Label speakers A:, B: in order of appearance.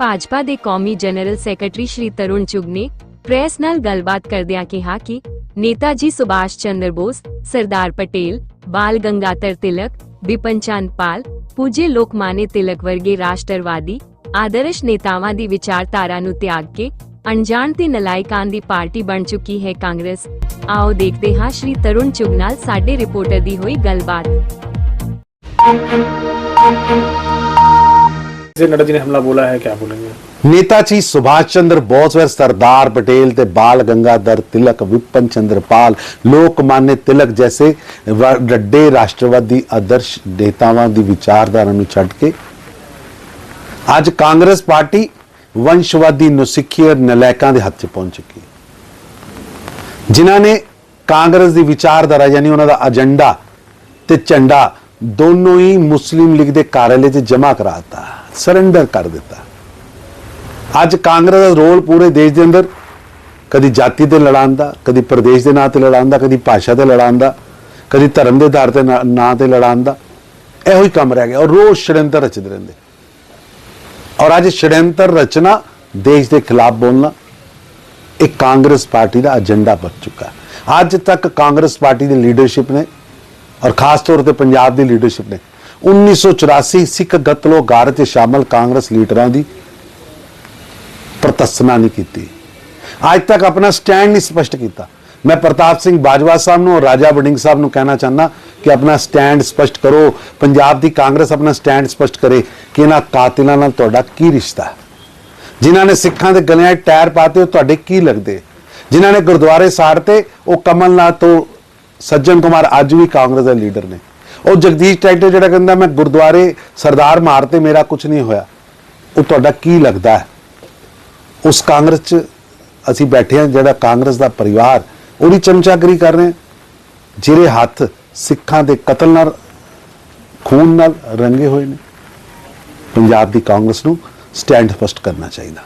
A: ਭਾਜਪਾ ਦੇ ਕੌਮੀ general secretary Shri Tarun Chugh ਨੇ ਪ੍ਰੈਸ ਨਾਲ ਗੱਲਬਾਤ ਕਰਦਿਆਂ ਕਿਹਾ ਕਿ ਨੇਤਾ ਜੀ ਸੁਭਾਸ਼ ਚੰਦਰ ਬੋਸ ਸਰਦਾਰ ਪਟੇਲ ਬਾਲ ਗੰਗਾਧਰ ਤਿਲਕ ਬਿਪਨ ਚੰਦ ਪਾਲ ਪੂਜੇ ਲੋਕਮਾਨਯ ਤਿਲਕ ਵਰਗੇ ਰਾਸ਼ਟਰਵਾਦੀ ਆਦਰਸ਼ ਨੇਤਾਵਾਂ ਦੀ ਵਿਚਾਰਧਾਰਾ ਨੂੰ ਤਿਆਗ ਕੇ ਅਣਜਾਣ ਤੇ ਨਲਾਇਕਾਂ ਦੀ ਪਾਰਟੀ ਬਣ ਚੁੱਕੀ ਹੈ ਕਾਂਗਰਸ ਆਓ ਦੇਖਦੇ ਹਾਂ ਸ਼੍ਰੀ ਤਰੁਣ ਚੁਗ ਨਾਲ ਸਾਡੇ ਰਿਪੋਰਟਰ ਦੀ ਹੋਈ ਗੱਲਬਾਤ
B: से नड्डा जी ने हमला बोला है क्या बोलेंगे
C: नेताजी सुभाष चंद्र बोस व सरदार पटेल ਤੇ ਬਾਲ ਗੰਗਾਧਰ ਤਿਲਕ ਵਿਪਨ ਚੰਦਰਪਾਲ ਲੋਕਮਾਨਯ ਤਿਲਕ ਜੈਸੇ ਵੱਡੇ ਰਾਸ਼ਟਰਵਾਦੀ ਆਦਰਸ਼ ਨੇਤਾਵਾਂ ਦੀ ਵਿਚਾਰਧਾਰਾ ਨੂੰ ਛੱਡ ਕੇ ਅੱਜ ਕਾਂਗਰਸ ਪਾਰਟੀ ਵੰਸ਼ਵਾਦੀ ਨੁਸਿਖੀ ਔਰ ਨਲਾਇਕਾਂ ਦੇ ਹੱਥ 'ਚ ਪਹੁੰਚ ਚੁੱਕੀ ਹੈ ਜਿਨ੍ਹਾਂ ਨੇ ਕਾਂਗਰਸ ਦੀ ਵਿਚਾਰਧਾਰਾ ਯਾਨੀ ਉਹਨਾਂ ਦਾ ਏਜੰਡਾ ਤੇ ਝੰਡਾ ਦੋਨੋਂ ਹੀ ਮੁਸਲਿਮ ਲੀਗ ਦੇ ਕਾਰਜਾਲੇ 'ਚ ਜਮ੍ਹਾਂ ਕਰਾਤਾ ਸਰੈਂਡਰ ਕਰ ਦਿੱਤਾ। ਅੱਜ ਕਾਂਗਰਸ ਦਾ ਰੋਲ ਪੂਰੇ ਦੇਸ਼ ਦੇ ਅੰਦਰ, ਕਦੀ ਜਾਤੀ ਤੇ ਲੜਾਉਣ ਦਾ ਕਦੀ ਪ੍ਰਦੇਸ਼ ਦੇ ਨਾਂ ਤੇ ਲੜਾਉਣ ਦਾ ਕਦੀ ਭਾਸ਼ਾ ਤੇ ਲੜਾਉਣ ਦਾ ਕਦੀ ਧਰਮ ਦੇ ਆਧਾਰ ਤੇ ਨਾਂ ਤੇ ਲੜਾਉਣ ਦਾ ਇਹੋ ਹੀ ਕੰਮ ਰਹਿ ਗਿਆ ਔਰ ਰੋਜ਼ ਛੜੰਤਰ ਰਚਦੇ ਰਹਿੰਦੇ। ਔਰ ਅੱਜ ਛੜੰਤਰ ਰਚਨਾ ਦੇਸ਼ ਦੇ ਖਿਲਾਫ ਬੋਲਣਾ, ਇਹ ਕਾਂਗਰਸ ਪਾਰਟੀ ਦਾ ਏਜੰਡਾ ਬਣ ਚੁੱਕਾ ਅੱਜ ਤੱਕ ਕਾਂਗਰਸ ਪਾਰਟੀ ਦੀ ਲੀਡਰਸ਼ਿਪ ਨੇ ਔਰ ਖਾਸ ਤੌਰ ਤੇ ਪੰਜਾਬ ਦੀ ਲੀਡਰਸ਼ਿਪ ਨੇ 1984 ਸਿੱਖ ਗਤਲੋ ਗਾਰ ਚ ਸ਼ਾਮਲ ਕਾਂਗਰਸ ਲੀਡਰਾਂ ਦੀ ਪ੍ਰਤਸਨਾ ਨਹੀਂ ਕੀਤੀ। ਅੱਜ ਤੱਕ ਆਪਣਾ ਸਟੈਂਡ ਨਹੀਂ ਸਪਸ਼ਟ ਕੀਤਾ। ਮੈਂ ਪ੍ਰਤਾਪ ਸਿੰਘ ਬਾਜਵਾ ਸਾਹਿਬ ਨੂੰ ਔਰ ਰਾਜਾ ਵੜਿੰਗ ਸਾਹਿਬ ਨੂੰ ਕਹਿਣਾ ਚਾਹੁੰਦਾ ਕਿ ਆਪਣਾ ਸਟੈਂਡ ਸਪਸ਼ਟ ਕਰੋ, ਪੰਜਾਬ ਦੀ ਕਾਂਗਰਸ ਆਪਣਾ ਸਟੈਂਡ ਸਪਸ਼ਟ ਕਰੇ ਕਿ ਇਹਨਾਂ ਕਾਤਿਲਾਂ ਨਾਲ ਤੁਹਾਡਾ ਕੀ ਰਿਸ਼ਤਾ ਜਿਨ੍ਹਾਂ ਨੇ ਸਿੱਖਾਂ ਦੇ ਗਲਿਆਂ 'ਚ ਟਾਇਰ ਪਾਤੇ ਉਹ ਤੁਹਾਡੇ ਕੀ ਲੱਗਦੇ? ਜਿਨ੍ਹਾਂ ਨੇ ਗੁਰਦੁਆਰੇ ਸਾੜਤੇ, ਉਹ ਕਮਲਨਾਥ ਤੋਂ ਸੱਜਣ ਕੁਮਾਰ ਅੱਜ ਵੀ ਕਾਂਗਰਸ ਦੇ ਲੀਡਰ ਨੇ। ਉਹ ਜਗਦੀਸ਼ ਟਰੈਕਟਰ ਜਿਹੜਾ ਕਹਿੰਦਾ, ਮੈਂ ਗੁਰਦੁਆਰੇ ਸਰਦਾਰ ਮਾਰ 'ਤੇ ਮੇਰਾ ਕੁਝ ਨਹੀਂ ਹੋਇਆ। ਉਹ ਤੁਹਾਡਾ ਕੀ ਲੱਗਦਾ ਹੈ? ਉਸ ਕਾਂਗਰਸ 'ਚ ਅਸੀਂ ਬੈਠੇ ਹਾਂ, ਜਿਹੜਾ ਕਾਂਗਰਸ ਦਾ ਪਰਿਵਾਰ, ਉਹਦੀ ਚਮਚਾਗਰੀ ਕਰ ਰਹੇ ਹਾਂ। ਜਿਹੜੇ ਹੱਥ ਸਿੱਖਾਂ ਦੇ ਕਤਲ ਨਾਲ, ਖੂਨ ਨਾਲ ਰੰਗੇ ਹੋਏ ਨੇ, ਪੰਜਾਬ ਦੀ ਕਾਂਗਰਸ ਨੂੰ ਸਟੈਂਡ ਫਸਟ ਕਰਨਾ ਚਾਹੀਦਾ।